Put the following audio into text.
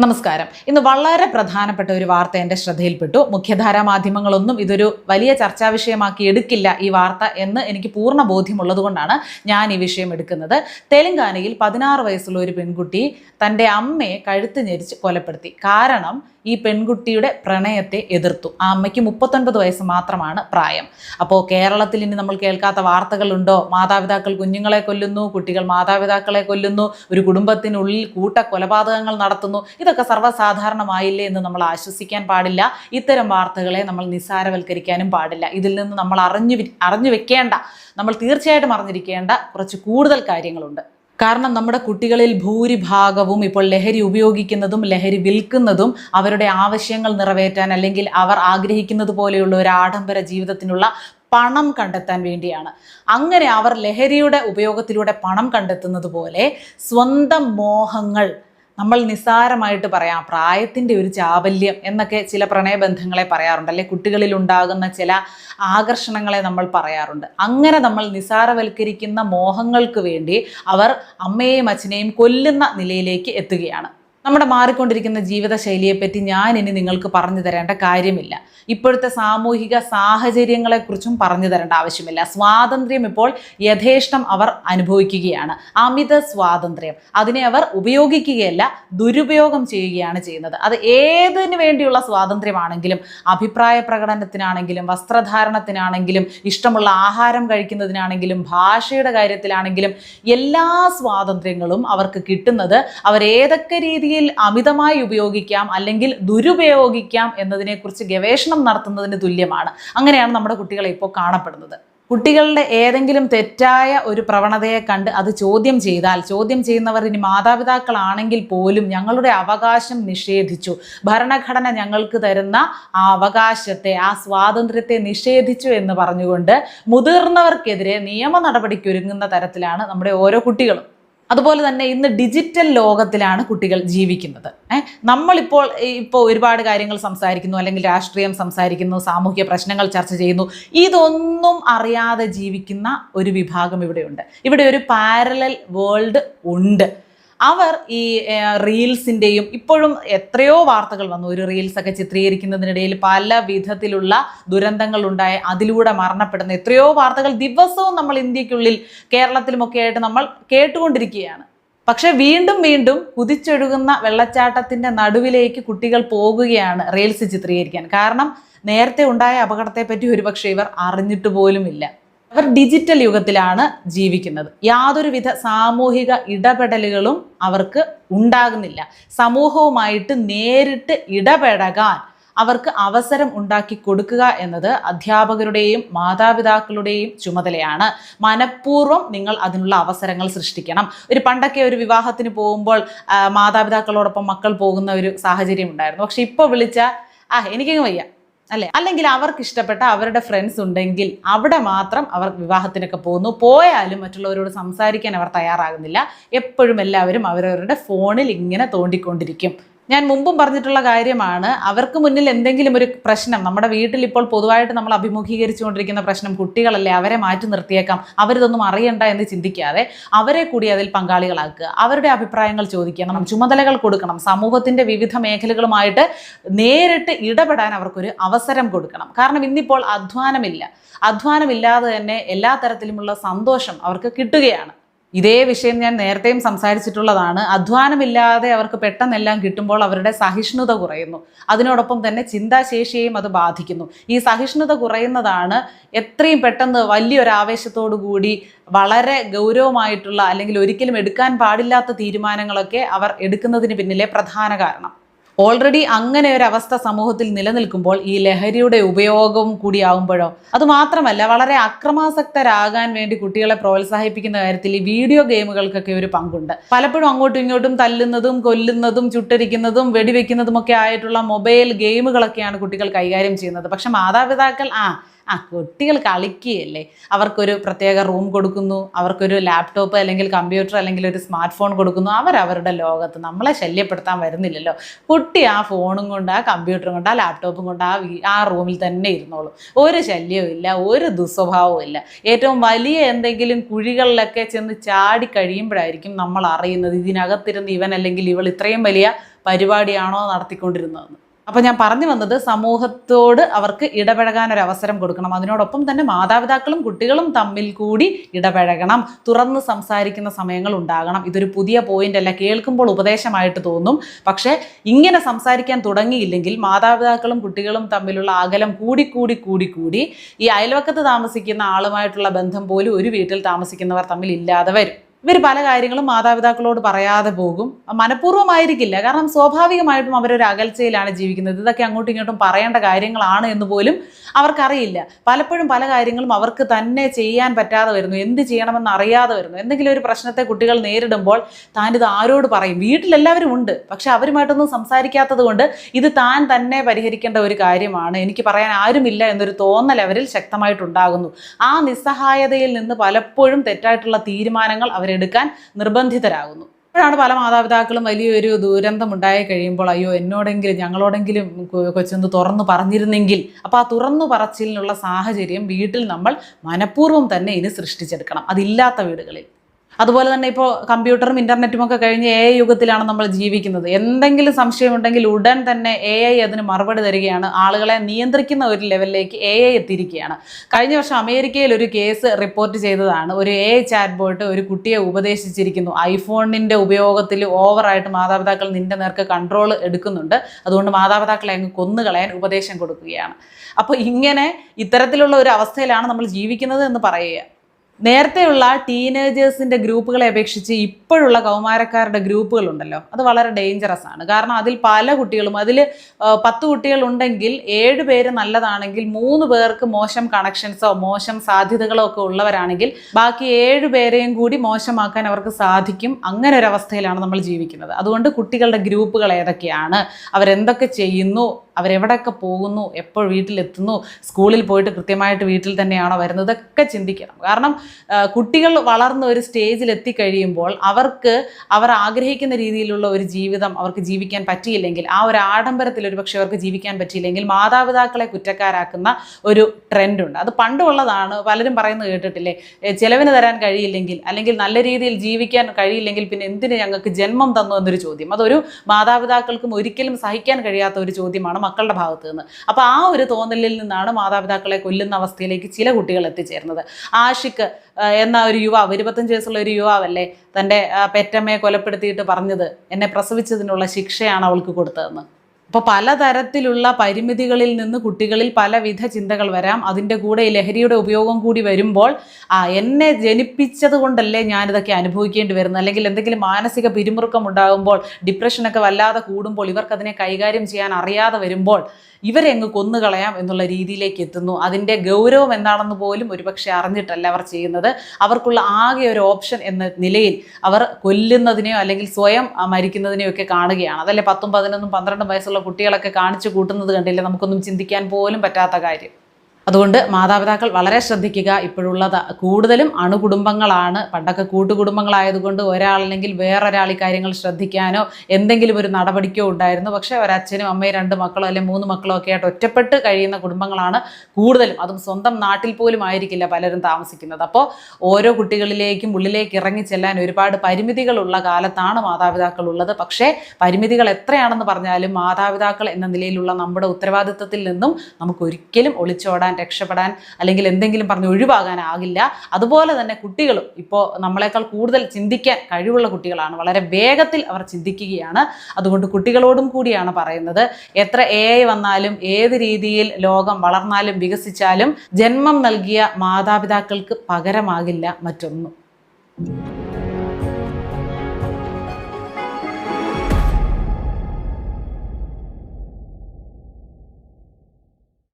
നമസ്കാരം. ഇന്ന് വളരെ പ്രധാനപ്പെട്ട ഒരു വാർത്ത എന്റെ ശ്രദ്ധയിൽപ്പെട്ടു. മുഖ്യധാരാ മാധ്യമങ്ങളൊന്നും ഇതൊരു വലിയ ചർച്ചാ വിഷയമാക്കി എടുക്കില്ല ഈ വാർത്ത എന്ന് എനിക്ക് പൂർണ ബോധ്യമുള്ളതുകൊണ്ടാണ് ഞാൻ ഈ വിഷയം എടുക്കുന്നത്. തെലങ്കാനയിൽ പതിനാറ് വയസ്സുള്ള ഒരു പെൺകുട്ടി തന്റെ അമ്മയെ കഴുത്ത് ഞെരിച്ച് കൊലപ്പെടുത്തി. കാരണം ഈ പെൺകുട്ടിയുടെ പ്രണയത്തെ എതിർത്തു. ആ അമ്മയ്ക്ക് മുപ്പത്തൊൻപത് വയസ്സ് മാത്രമാണ് പ്രായം. അപ്പോൾ കേരളത്തിൽ ഇനി നമ്മൾ കേൾക്കാത്ത വാർത്തകളുണ്ടോ? മാതാപിതാക്കൾ കുഞ്ഞുങ്ങളെ കൊല്ലുന്നു കുട്ടികൾ മാതാപിതാക്കളെ കൊല്ലുന്നു ഒരു കുടുംബത്തിനുള്ളിൽ കൂട്ട കൊലപാതകങ്ങൾ നടത്തുന്നു. ഇതൊക്കെ സർവസാധാരണമായില്ലേ എന്ന് നമ്മൾ ആശ്വസിക്കാൻ പാടില്ല. ഇത്തരം വാർത്തകളെ നമ്മൾ നിസ്സാരവൽക്കരിക്കാനും പാടില്ല. ഇതിൽ നിന്ന് നമ്മൾ അറിഞ്ഞു അറിഞ്ഞു വെക്കേണ്ട. നമ്മൾ തീർച്ചയായിട്ടും അറിഞ്ഞിരിക്കേണ്ട കുറച്ച് കൂടുതൽ കാര്യങ്ങളുണ്ട്. കാരണം നമ്മുടെ കുട്ടികളിൽ ഭൂരിഭാഗവും ഇപ്പോൾ ലഹരി ഉപയോഗിക്കുന്നതും ലഹരി വിൽക്കുന്നതും അവരുടെ ആവശ്യങ്ങൾ നിറവേറ്റാൻ അല്ലെങ്കിൽ അവർ ആഗ്രഹിക്കുന്നത് പോലെയുള്ള ഒരു ആഡംബര ജീവിതത്തിനുള്ള പണം കണ്ടെത്താൻ വേണ്ടിയാണ്. അങ്ങനെ അവർ ലഹരിയുടെ ഉപയോഗത്തിലൂടെ പണം കണ്ടെത്തുന്നത് പോലെ സ്വന്തം മോഹങ്ങൾ നമ്മൾ നിസ്സാരമായിട്ട് പറയാം പ്രായത്തിന്റെ ഒരു ചാബല്യം എന്നൊക്കെ ചില പ്രണയബന്ധങ്ങളെ പറയാറുണ്ട്. അല്ലെ കുട്ടികളിൽ ഉണ്ടാകുന്ന ചില ആകർഷണങ്ങളെ നമ്മൾ പറയാറുണ്ട്. അങ്ങനെ നമ്മൾ നിസ്സാരവൽക്കരിക്കുന്ന മോഹങ്ങൾക്ക് വേണ്ടി അവർ അമ്മയെയും അച്ഛനെയും കൊല്ലുന്ന നിലയിലേക്ക് എത്തുകയാണ്. നമ്മുടെ മാറിക്കൊണ്ടിരിക്കുന്ന ജീവിതശൈലിയെപ്പറ്റി ഞാൻ ഇനി നിങ്ങൾക്ക് പറഞ്ഞു തരേണ്ട കാര്യമില്ല. ഇപ്പോഴത്തെ സാമൂഹിക സാഹചര്യങ്ങളെക്കുറിച്ചും പറഞ്ഞു തരേണ്ട ആവശ്യമില്ല. സ്വാതന്ത്ര്യം ഇപ്പോൾ യഥേഷ്ടം അവർ അനുഭവിക്കുകയാണ്. അമിത സ്വാതന്ത്ര്യം. അതിനെ അവർ ഉപയോഗിക്കുകയല്ല ദുരുപയോഗം ചെയ്യുകയാണ് ചെയ്യുന്നത്. അത് ഏതിനു വേണ്ടിയുള്ള സ്വാതന്ത്ര്യമാണെങ്കിലും അഭിപ്രായ പ്രകടനത്തിനാണെങ്കിലും വസ്ത്രധാരണത്തിനാണെങ്കിലും ഇഷ്ടമുള്ള ആഹാരം കഴിക്കുന്നതിനാണെങ്കിലും ഭാഷയുടെ കാര്യത്തിലാണെങ്കിലും എല്ലാ സ്വാതന്ത്ര്യങ്ങളും അവർക്ക് കിട്ടുന്നത് അവരേതൊക്കെ രീതിയിൽ അമിതമായി ഉപയോഗിക്കാം അല്ലെങ്കിൽ ദുരുപയോഗിക്കാം എന്നതിനെക്കുറിച്ച് ഗവേഷണം നടത്തുന്നതിന് തുല്യമാണ്. അങ്ങനെയാണ് നമ്മുടെ കുട്ടികളെ ഇപ്പോൾ കാണപ്പെടുന്നത്. കുട്ടികളുടെ ഏതെങ്കിലും തെറ്റായ ഒരു പ്രവണതയെ കണ്ട് അത് ചോദ്യം ചെയ്താൽ ചോദ്യം ചെയ്യുന്നവർ ഇനി മാതാപിതാക്കളാണെങ്കിൽ പോലും ഞങ്ങളുടെ അവകാശം നിഷേധിച്ചു. ഭരണഘടന ഞങ്ങൾക്ക് തരുന്ന ആ അവകാശത്തെ ആ സ്വാതന്ത്ര്യത്തെ നിഷേധിച്ചു എന്ന് പറഞ്ഞുകൊണ്ട് മുതിർന്നവർക്കെതിരെ നിയമ നടപടിക്ക് ഒരുങ്ങുന്ന തരത്തിലാണ് നമ്മുടെ ഓരോ കുട്ടികളും. അതുപോലെ തന്നെ ഇന്ന് ഡിജിറ്റൽ ലോകത്തിലാണ് കുട്ടികൾ ജീവിക്കുന്നത്. നമ്മളിപ്പോൾ ഇപ്പോൾ ഒരുപാട് കാര്യങ്ങൾ സംസാരിക്കുന്നു അല്ലെങ്കിൽ രാഷ്ട്രീയം സംസാരിക്കുന്നു സാമൂഹ്യ പ്രശ്നങ്ങൾ ചർച്ച ചെയ്യുന്നു. ഇതൊന്നും അറിയാതെ ജീവിക്കുന്ന ഒരു വിഭാഗം ഇവിടെയുണ്ട്. ഇവിടെ ഒരു പാരലൽ വേൾഡ് ഉണ്ട്. അവർ ഈ റീൽസിന്റെയും ഇപ്പോഴും എത്രയോ വാർത്തകൾ വന്നു. ഒരു റീൽസ് ഒക്കെ ചിത്രീകരിക്കുന്നതിനിടയിൽ പല വിധത്തിലുള്ള ദുരന്തങ്ങൾ ഉണ്ടായ അതിലൂടെ മരണപ്പെടുന്ന എത്രയോ വാർത്തകൾ ദിവസവും നമ്മൾ ഇന്ത്യക്കുള്ളിൽ കേരളത്തിലുമൊക്കെ ആയിട്ട് നമ്മൾ കേട്ടുകൊണ്ടിരിക്കുകയാണ്. പക്ഷെ വീണ്ടും വീണ്ടും കുതിച്ചൊഴുകുന്ന വെള്ളച്ചാട്ടത്തിന്റെ നടുവിലേക്ക് കുട്ടികൾ പോകുകയാണ് റീൽസ് ചിത്രീകരിക്കാൻ. കാരണം നേരത്തെ ഉണ്ടായ അപകടത്തെപ്പറ്റി ഒരുപക്ഷെ ഇവർ അറിഞ്ഞിട്ട് പോലുമില്ല. അവർ ഡിജിറ്റൽ യുഗത്തിലാണ് ജീവിക്കുന്നത്. യാതൊരുവിധ സാമൂഹിക ഇടപെടലുകളും അവർക്ക് ഉണ്ടാകുന്നില്ല. സമൂഹവുമായിട്ട് നേരിട്ട് ഇടപെടകാൻ അവർക്ക് അവസരം ഉണ്ടാക്കി കൊടുക്കുക എന്നത് അധ്യാപകരുടെയും മാതാപിതാക്കളുടെയും ചുമതലയാണ്. മനഃപൂർവം നിങ്ങൾ അതിനുള്ള അവസരങ്ങൾ സൃഷ്ടിക്കണം. ഒരു പണ്ടൊക്കെ ഒരു വിവാഹത്തിന് പോകുമ്പോൾ മാതാപിതാക്കളോടൊപ്പം മക്കൾ പോകുന്ന ഒരു സാഹചര്യം ഉണ്ടായിരുന്നു. പക്ഷെ ഇപ്പോൾ വിളിച്ച ആ എനിക്കങ്ങ് വയ്യ. അല്ലെ? അല്ലെങ്കിൽ അവർക്ക് ഇഷ്ടപ്പെട്ട അവരുടെ ഫ്രണ്ട്സ് ഉണ്ടെങ്കിൽ അവിടെ മാത്രം അവർ വിവാഹത്തിനൊക്കെ പോകുന്നു. പോയാലും മറ്റുള്ളവരോട് സംസാരിക്കാൻ അവർ തയ്യാറാകുന്നില്ല. എപ്പോഴും എല്ലാവരും അവരവരുടെ ഫോണിൽ ഇങ്ങനെ തോണ്ടിക്കൊണ്ടിരിക്കും. ഞാൻ മുമ്പും പറഞ്ഞിട്ടുള്ള കാര്യമാണ്. അവർക്ക് മുന്നിൽ എന്തെങ്കിലും ഒരു പ്രശ്നം നമ്മുടെ വീട്ടിൽ ഇപ്പോൾ പൊതുവായിട്ട് നമ്മൾ അഭിമുഖീകരിച്ചുകൊണ്ടിരിക്കുന്ന പ്രശ്നം കുട്ടികളല്ലേ അവരെ മാറ്റി നിർത്തിയേക്കാം. അവരിതൊന്നും അറിയണ്ട എന്ന് ചിന്തിക്കാതെ അവരെ കൂടി അതിൽ പങ്കാളികളാക്കുക. അവരുടെ അഭിപ്രായങ്ങൾ ചോദിക്കണം ചുമതലകൾ കൊടുക്കണം സമൂഹത്തിന്റെ വിവിധ മേഖലകളുമായിട്ട് നേരിട്ട് ഇടപെടാൻ അവർക്കൊരു അവസരം കൊടുക്കണം. കാരണം ഇന്നിപ്പോൾ അധ്വാനമില്ല. അധ്വാനമില്ലാതെ തന്നെ എല്ലാ തരത്തിലുമുള്ള സന്തോഷം അവർക്ക് കിട്ടുകയാണ്. ഇതേ വിഷയം ഞാൻ നേരത്തെയും സംസാരിച്ചിട്ടുള്ളതാണ്. അധ്വാനമില്ലാതെ അവർക്ക് പെട്ടെന്നെല്ലാം കിട്ടുമ്പോൾ അവരുടെ സഹിഷ്ണുത കുറയുന്നു. അതിനോടൊപ്പം തന്നെ ചിന്താശേഷിയെയും അത് ബാധിക്കുന്നു. ഈ സഹിഷ്ണുത കുറയുന്നതാണ് എത്രയും പെട്ടെന്ന് വലിയൊരാവേശത്തോടു കൂടി വളരെ ഗൗരവമായിട്ടുള്ള അല്ലെങ്കിൽ ഒരിക്കലും എടുക്കാൻ പാടില്ലാത്ത തീരുമാനങ്ങളൊക്കെ അവർ എടുക്കുന്നതിന് പിന്നിലെ പ്രധാന കാരണം. ഓൾറെഡി അങ്ങനെ ഒരു അവസ്ഥ സമൂഹത്തിൽ നിലനിൽക്കുമ്പോൾ ഈ ലഹരിയുടെ ഉപയോഗം കൂടിയാവുമ്പോഴോ അത് മാത്രമല്ല വളരെ അക്രമാസക്തരാകാൻ വേണ്ടി കുട്ടികളെ പ്രോത്സാഹിപ്പിക്കുന്ന കാര്യത്തിൽ ഈ വീഡിയോ ഗെയിമുകൾക്കൊക്കെ ഒരു പങ്കുണ്ട്. പലപ്പോഴും അങ്ങോട്ടും ഇങ്ങോട്ടും തല്ലുന്നതും കൊല്ലുന്നതും ചുട്ടരിക്കുന്നതും വെടിവെക്കുന്നതും ഒക്കെ ആയിട്ടുള്ള മൊബൈൽ ഗെയിമുകളൊക്കെയാണ് കുട്ടികൾ കൈകാര്യം ചെയ്യുന്നത്. പക്ഷെ മാതാപിതാക്കൾ ആ ആ കുട്ടികൾ കളിക്കുകയല്ലേ? അവർക്കൊരു പ്രത്യേക റൂം കൊടുക്കുന്നു അവർക്കൊരു ലാപ്ടോപ്പ് അല്ലെങ്കിൽ കമ്പ്യൂട്ടർ അല്ലെങ്കിൽ ഒരു സ്മാർട്ട് ഫോൺ കൊടുക്കുന്നു അവരവരുടെ ലോകത്ത് നമ്മളെ ശല്യപ്പെടുത്താൻ വരുന്നില്ലല്ലോ. കുട്ടി ആ ഫോണും കൊണ്ട് ആ കമ്പ്യൂട്ടറും കൊണ്ട് ആ ലാപ്ടോപ്പും കൊണ്ട് ആ ആ റൂമിൽ തന്നെ ഇരുന്നോളൂ. ഒരു ശല്യവും ഇല്ല ഒരു ദുസ്വഭാവവും ഇല്ല. ഏറ്റവും വലിയ എന്തെങ്കിലും കുഴികളിലൊക്കെ ചെന്ന് ചാടി കഴിയുമ്പോഴായിരിക്കും നമ്മൾ അറിയുന്നത് ഇതിനകത്തിരുന്ന് ഇവൻ അല്ലെങ്കിൽ ഇവൾ ഇത്രയും വലിയ പരിപാടിയാണോ നടത്തിക്കൊണ്ടിരുന്നതെന്ന്. അപ്പോൾ ഞാൻ പറഞ്ഞു വന്നത് സമൂഹത്തോട് അവർക്ക് ഇടപഴകാൻ ഒരു അവസരം കൊടുക്കണം. അതിനോടൊപ്പം തന്നെ മാതാപിതാക്കളും കുട്ടികളും തമ്മിൽ കൂടി ഇടപഴകണം. തുറന്ന് സംസാരിക്കുന്ന സമയങ്ങൾ ഉണ്ടാകണം. ഇതൊരു പുതിയ പോയിന്റ് അല്ല. കേൾക്കുമ്പോൾ ഉപദേശമായിട്ട് തോന്നും. പക്ഷേ ഇങ്ങനെ സംസാരിക്കാൻ തുടങ്ങിയില്ലെങ്കിൽ മാതാപിതാക്കളും കുട്ടികളും തമ്മിലുള്ള അകലം കൂടി കൂടി കൂടി കൂടി ഈ അയൽവക്കത്ത് താമസിക്കുന്ന ആളുമായിട്ടുള്ള ബന്ധം പോലും ഒരു വീട്ടിൽ താമസിക്കുന്നവർ തമ്മിൽ ഇല്ലാതെ വരും. ഇവർ പല കാര്യങ്ങളും മാതാപിതാക്കളോട് പറയാതെ പോകും. മനഃപൂർവമായിരിക്കില്ല. കാരണം സ്വാഭാവികമായിട്ടും അവരൊരു അകൽച്ചയിലാണ് ജീവിക്കുന്നത്. ഇതൊക്കെ അങ്ങോട്ടും ഇങ്ങോട്ടും പറയേണ്ട കാര്യങ്ങളാണ് എന്ന് പോലും അവർക്കറിയില്ല. പലപ്പോഴും പല കാര്യങ്ങളും അവർക്ക് തന്നെ ചെയ്യാൻ പറ്റാതെ വരുന്നു. എന്ത് ചെയ്യണമെന്ന് അറിയാതെ വരുന്നു. എന്തെങ്കിലും ഒരു പ്രശ്നത്തെ കുട്ടികൾ നേരിടുമ്പോൾ താൻ ഇത് ആരോട് പറയും? വീട്ടിലെല്ലാവരും ഉണ്ട്. പക്ഷെ അവരുമായിട്ടൊന്നും സംസാരിക്കാത്തത് കൊണ്ട് ഇത് താൻ തന്നെ പരിഹരിക്കേണ്ട ഒരു കാര്യമാണ്. എനിക്ക് പറയാൻ ആരുമില്ല എന്നൊരു തോന്നൽ അവരിൽ ശക്തമായിട്ടുണ്ടാകുന്നു. ആ നിസ്സഹായതയിൽ നിന്ന് പലപ്പോഴും തെറ്റായിട്ടുള്ള തീരുമാനങ്ങൾ അവരെടുക്കാൻ നിർബന്ധിതരാകുന്നു. അപ്പോഴാണ് പല മാതാപിതാക്കളും വലിയൊരു ദുരന്തം ഉണ്ടായി കഴിയുമ്പോൾ അയ്യോ എന്നോടെങ്കിലും ഞങ്ങളോടെങ്കിലും കൊച്ചൊന്ന് തുറന്നു പറഞ്ഞിരുന്നെങ്കിൽ. അപ്പോൾ ആ തുറന്നു പറച്ചിലിനുള്ള സാഹചര്യം വീട്ടിൽ നമ്മൾ മനഃപൂർവം തന്നെ ഇനി സൃഷ്ടിച്ചെടുക്കണം. അതില്ലാത്ത വീടുകളിൽ. അതുപോലെ തന്നെ ഇപ്പോൾ കമ്പ്യൂട്ടറും ഇന്റർനെറ്റും ഒക്കെ കഴിഞ്ഞ് എ ഐ യുഗത്തിലാണ് നമ്മൾ ജീവിക്കുന്നത്. എന്തെങ്കിലും സംശയമുണ്ടെങ്കിൽ ഉടൻ തന്നെ എ ഐ അതിന് മറുപടി തരികയാണ്. ആളുകളെ നിയന്ത്രിക്കുന്ന ഒരു ലെവലിലേക്ക് എ ഐ എത്തിയിരിക്കുകയാണ്. കഴിഞ്ഞ വർഷം അമേരിക്കയിൽ ഒരു കേസ് റിപ്പോർട്ട് ചെയ്തതാണ്. ഒരു എ ഐ ചാറ്റ് ബോട്ട് ഒരു കുട്ടിയെ ഉപദേശിച്ചിരിക്കുന്നു. ഐഫോണിന്റെ ഉപയോഗത്തിൽ ഓവറായിട്ട് മാതാപിതാക്കൾ നിന്റെ നേർക്ക് കൺട്രോൾ എടുക്കുന്നുണ്ട്. അതുകൊണ്ട് മാതാപിതാക്കളെ അങ്ങ് കൊന്നുകളയാൻ ഉപദേശം കൊടുക്കുകയാണ്. അപ്പോൾ ഇങ്ങനെ ഇത്തരത്തിലുള്ള ഒരു അവസ്ഥയിലാണ് നമ്മൾ ജീവിക്കുന്നത് എന്ന് പറയുക. നേരത്തെയുള്ള ടീനേജേഴ്സിന്റെ ഗ്രൂപ്പുകളെ അപേക്ഷിച്ച് ഇപ്പോഴുള്ള കൗമാരക്കാരുടെ ഗ്രൂപ്പുകളുണ്ടല്ലോ. അത് വളരെ ഡേഞ്ചറസ് ആണ്. കാരണം അതിൽ പല കുട്ടികളും അതിൽ പത്ത് കുട്ടികളുണ്ടെങ്കിൽ ഏഴ് പേര് നല്ലതാണെങ്കിൽ മൂന്ന് പേർക്ക് മോശം കണക്ഷൻസോ മോശം സാധ്യതകളോ ഒക്കെ ഉള്ളവരാണെങ്കിൽ ബാക്കി ഏഴ് പേരെയും കൂടി മോശമാക്കാൻ അവർക്ക് സാധിക്കും. അങ്ങനെ ഒരു അവസ്ഥയിലാണ് നമ്മൾ ജീവിക്കുന്നത്. അതുകൊണ്ട് കുട്ടികളുടെ ഗ്രൂപ്പുകൾ ഏതൊക്കെയാണ്? അവരെന്തൊക്കെ ചെയ്യുന്നു? അവരെവിടെയൊക്കെ പോകുന്നു എപ്പോൾ വീട്ടിലെത്തുന്നു സ്കൂളിൽ പോയിട്ട് കൃത്യമായിട്ട് വീട്ടിൽ തന്നെയാണോ വരുന്നത് ഒക്കെ ചിന്തിക്കണം. കാരണം കുട്ടികൾ വളർന്ന ഒരു സ്റ്റേജിൽ എത്തിക്കഴിയുമ്പോൾ അവർക്ക് അവർ ആഗ്രഹിക്കുന്ന രീതിയിലുള്ള ഒരു ജീവിതം അവർക്ക് ജീവിക്കാൻ പറ്റിയില്ലെങ്കിൽ ആ ഒരു ആഡംബരത്തിൽ ഒരു പക്ഷേ അവർക്ക് ജീവിക്കാൻ പറ്റിയില്ലെങ്കിൽ മാതാപിതാക്കളെ കുറ്റക്കാരാക്കുന്ന ഒരു ട്രെൻഡുണ്ട്. അത് പണ്ടുള്ളതാണ് പലരും പറയുന്നത് കേട്ടിട്ടില്ലേ ചിലവിന് തരാൻ കഴിയില്ലെങ്കിൽ അല്ലെങ്കിൽ നല്ല രീതിയിൽ ജീവിക്കാൻ കഴിയില്ലെങ്കിൽ പിന്നെ എന്തിന് ഞങ്ങൾക്ക് ജന്മം തന്നു എന്നൊരു ചോദ്യം. അതൊരു മാതാപിതാക്കൾക്കും ഒരിക്കലും സഹിക്കാൻ കഴിയാത്ത ഒരു ചോദ്യമാണ്. മക്കളുടെ ഭാഗത്ത് നിന്ന് അപ്പോൾ ആ ഒരു തോന്നലിൽ നിന്നാണ് മാതാപിതാക്കളെ കൊല്ലുന്ന അവസ്ഥയിലേക്ക് ചില കുട്ടികൾ എത്തിച്ചേരുന്നത്. ആഷിക്ക് എന്ന ഒരു യുവാവ് ഇരുപത്തഞ്ച് വയസ്സുള്ള ഒരു യുവാവല്ലേ തന്റെ പെറ്റമ്മയെ കൊലപ്പെടുത്തിയിട്ട് പറഞ്ഞത് എന്നെ പ്രസവിച്ചതിനുള്ള ശിക്ഷയാണ് അവൾക്ക് കൊടുത്തതെന്ന്? അപ്പോൾ പലതരത്തിലുള്ള പരിമിതികളിൽ നിന്ന് കുട്ടികളിൽ പലവിധ ചിന്തകൾ വരാം. അതിന്റെ കൂടെ ഈ ലഹരിയുടെ ഉപയോഗം കൂടി വരുമ്പോൾ ആ എന്നെ ജനിപ്പിച്ചത് കൊണ്ടല്ലേ ഞാനിതൊക്കെ അനുഭവിക്കേണ്ടി വരുന്നത്? അല്ലെങ്കിൽ എന്തെങ്കിലും മാനസിക പിരിമുറുക്കം ഉണ്ടാകുമ്പോൾ ഡിപ്രഷനൊക്കെ വല്ലാതെ കൂടുമ്പോൾ ഇവർക്കതിനെ കൈകാര്യം ചെയ്യാൻ അറിയാതെ വരുമ്പോൾ ഇവരെ അങ്ങ് കൊന്നുകളയാം എന്നുള്ള രീതിയിലേക്ക് എത്തുന്നു. അതിന്റെ ഗൗരവം എന്താണെന്ന് പോലും ഒരുപക്ഷെ അറിഞ്ഞിട്ടല്ല അവർ ചെയ്യുന്നത്. അവർക്കുള്ള ആകെ ഒരു ഓപ്ഷൻ എന്ന നിലയിൽ അവർ കൊല്ലുന്നതിനെയോ അല്ലെങ്കിൽ സ്വയം മരിക്കുന്നതിനെയോ ഒക്കെ കാണുകയാണ്. അതല്ലേ പത്തും പതിനൊന്നും പന്ത്രണ്ടും വയസ്സുള്ള കുട്ടികളൊക്കെ കാണിച്ചു കൂട്ടുന്നത് കണ്ടില്ലേ? നമുക്കൊന്നും ചിന്തിക്കാൻ പോലും പറ്റാത്ത കാര്യം. അതുകൊണ്ട് മാതാപിതാക്കൾ വളരെ ശ്രദ്ധിക്കുക. ഇപ്പോഴുള്ളത് കൂടുതലും അണുകുടുംബങ്ങളാണ്. പണ്ടൊക്കെ കൂട്ടുകുടുംബങ്ങളായതുകൊണ്ട് ഒരാളല്ലെങ്കിൽ വേറൊരാൾ ഈ കാര്യങ്ങൾ ശ്രദ്ധിക്കാനോ എന്തെങ്കിലും ഒരു നടപടിക്കോ ഉണ്ടായിരുന്നു. പക്ഷേ ഒരച്ഛനും അമ്മയും രണ്ട് മക്കളോ അല്ലെങ്കിൽ മൂന്ന് മക്കളോ ഒക്കെ ആയിട്ട് ഒറ്റപ്പെട്ട് കഴിയുന്ന കുടുംബങ്ങളാണ് കൂടുതലും. അതും സ്വന്തം നാട്ടിൽ പോലും ആയിരിക്കില്ല പലരും താമസിക്കുന്നത്. അപ്പോൾ ഓരോ കുട്ടികളിലേക്കും ഉള്ളിലേക്ക് ഇറങ്ങി ചെല്ലാൻ ഒരുപാട് പരിമിതികളുള്ള കാലത്താണ് മാതാപിതാക്കൾ ഉള്ളത്. പക്ഷേ പരിമിതികൾ എത്രയാണെന്ന് പറഞ്ഞാലും മാതാപിതാക്കൾ എന്ന നിലയിലുള്ള നമ്മുടെ ഉത്തരവാദിത്തത്തിൽ നിന്നും നമുക്ക് ഒരിക്കലും ഒളിച്ചോടാൻ രക്ഷപ്പെടാൻ അല്ലെങ്കിൽ എന്തെങ്കിലും പറഞ്ഞ് ഒഴിവാകാനാകില്ല. അതുപോലെ തന്നെ കുട്ടികളും ഇപ്പോൾ നമ്മളെക്കാൾ കൂടുതൽ ചിന്തിക്കാൻ കഴിവുള്ള കുട്ടികളാണ്. വളരെ വേഗത്തിൽ അവർ ചിന്തിക്കുകയാണ്. അതുകൊണ്ട് കുട്ടികളോടും കൂടിയാണ് പറയുന്നത്. എത്ര എ ഐ വന്നാലും ഏത് രീതിയിൽ ലോകം വളർന്നാലും വികസിച്ചാലും ജന്മം നൽകിയ മാതാപിതാക്കൾക്ക് പകരമാകില്ല മറ്റൊന്നും.